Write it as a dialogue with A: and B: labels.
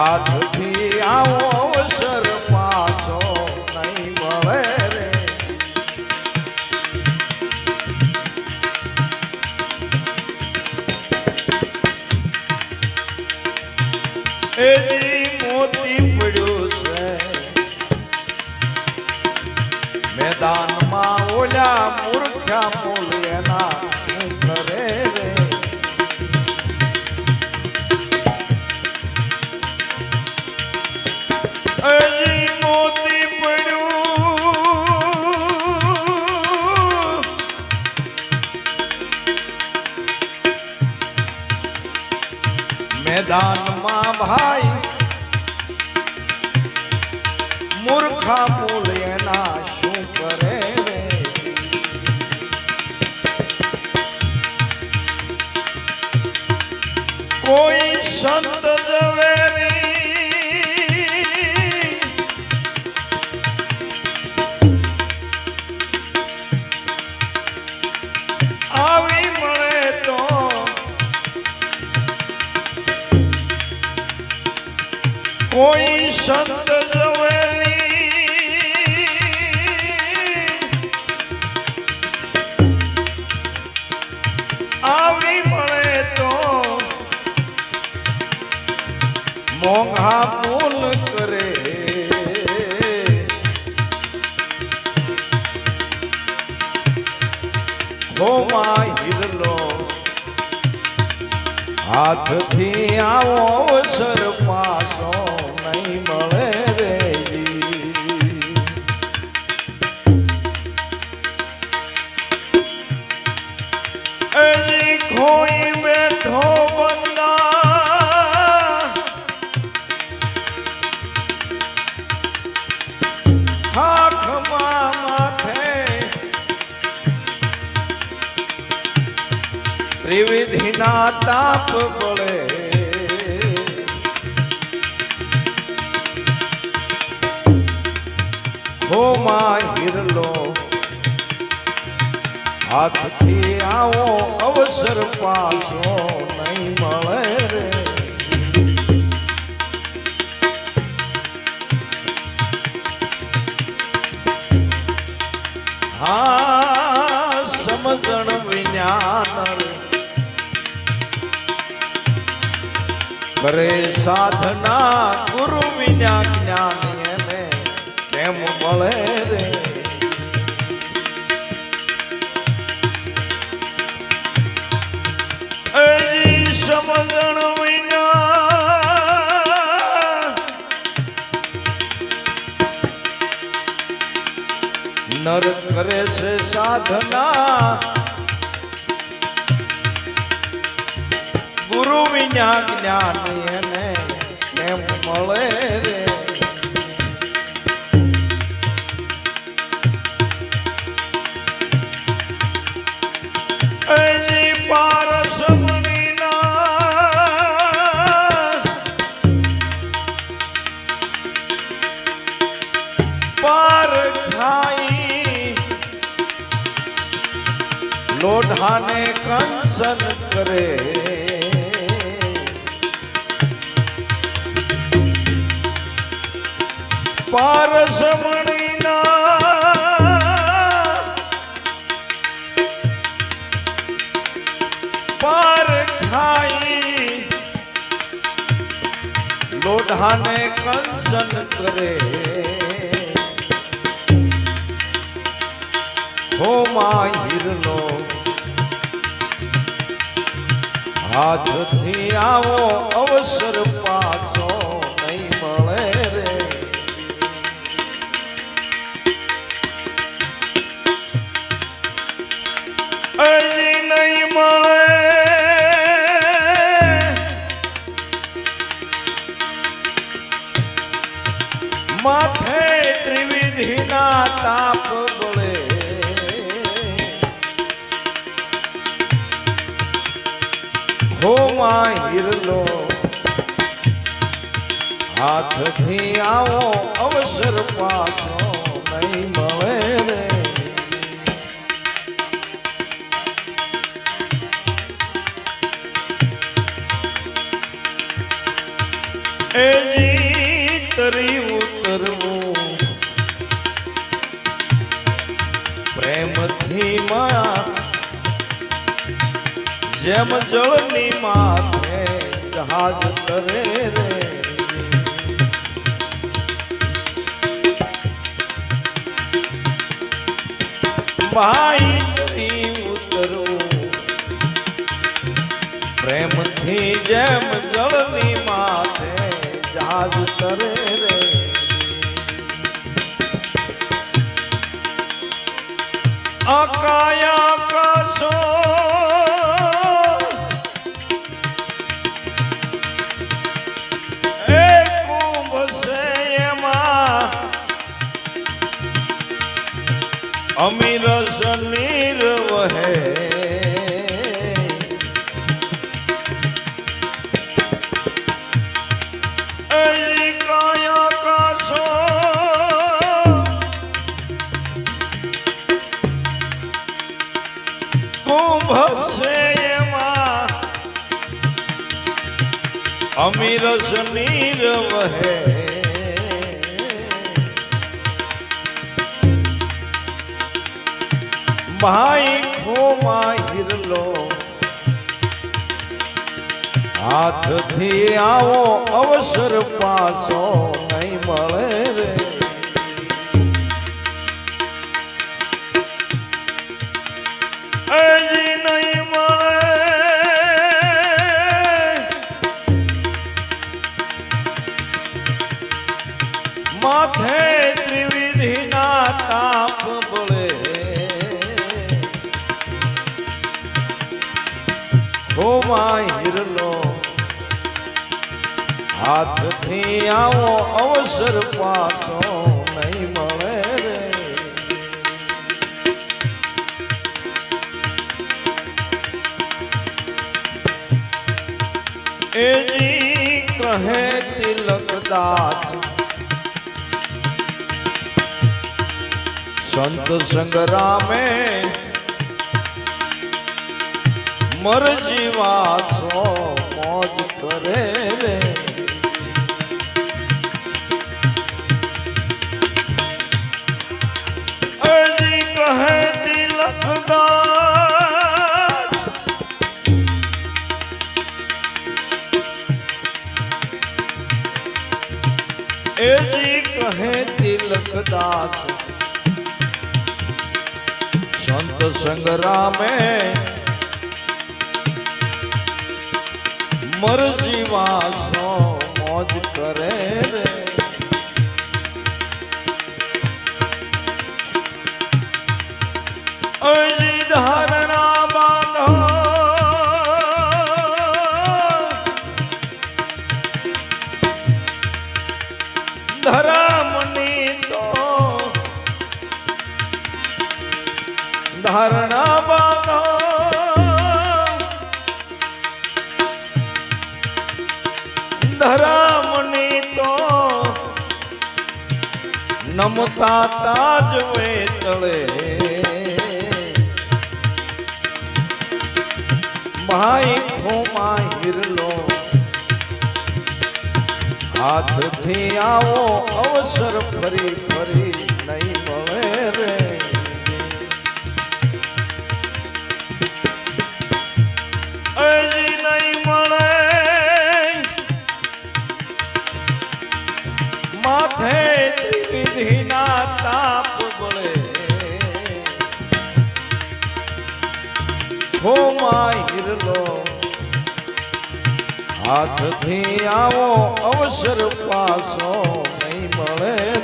A: હાથથી આવો અવસર પાછો નહીં મળે રે. એજી મોતી પડ્યું છે. મેદાનમાં ઓલા મૂર્ખા મૂલ્યના મૂર્ખા મૂલ્યના શું કરે? કોઈ સંત કોઈ સંત મોંઘા મૂલ કરે. હોમાં હિરલો. હાથથી આવો અવસર ત્રિવિધિના તાપ બળે હોમાં હિરલો હાથથી આવો અવસર પાછો નહીં મળે રે. હા કરે સાધના ગુરુ વિના જ્ઞાન એને કેમ મળે રે? સમજણ વિના નર કરે છે સાધના જ્ઞાની જ્ઞાન એને કેમ મળે રે લોઢાને કંસન કરે પારસમણીના પાર ખાઈ લોઢાને કંસન કરે. હો માહિરનો હાથથી આવો અવસર પાછો ત્રિવિધિના તાપ બળે. હોમાં હિરલો. હાથથી આવો અવસર પાછો નહીં મળે રે. એજી પ્રેમથી માં જેમ જળની માથે જહાજ કરે રે. ભાઈ ઉતરો, પ્રેમથી જેમ જળની માથે જહાજ કરે રે. અકાયા કશો એ કુંભ એમાં. અમીર શનીર અમીર નીર વહે. ભાઈ ખોમાં હિરલો. હાથથી આવો અવસર પાછો નહીં મળે રે. હોમાં હિરલો હાથથી આવો અવસર પાછો નહીં મળે રે એજી કહે તિલકદાસ સંત સંગ્રામે મરજી વાસો મોજ કરે રે અજી કહે તિલકદાસ એજી કહે તિલકદાસ સંત સંગ્રામે મરજી વાસો મોજ કરે રે. અજી ધરામની તો નમતા તાજ વેતળે. માય ખોમાં હિરલો. હાથથી આવો અવસર ફરી ફરી નહીં હાથથી આવો અવસર પાસો નહીં મળે.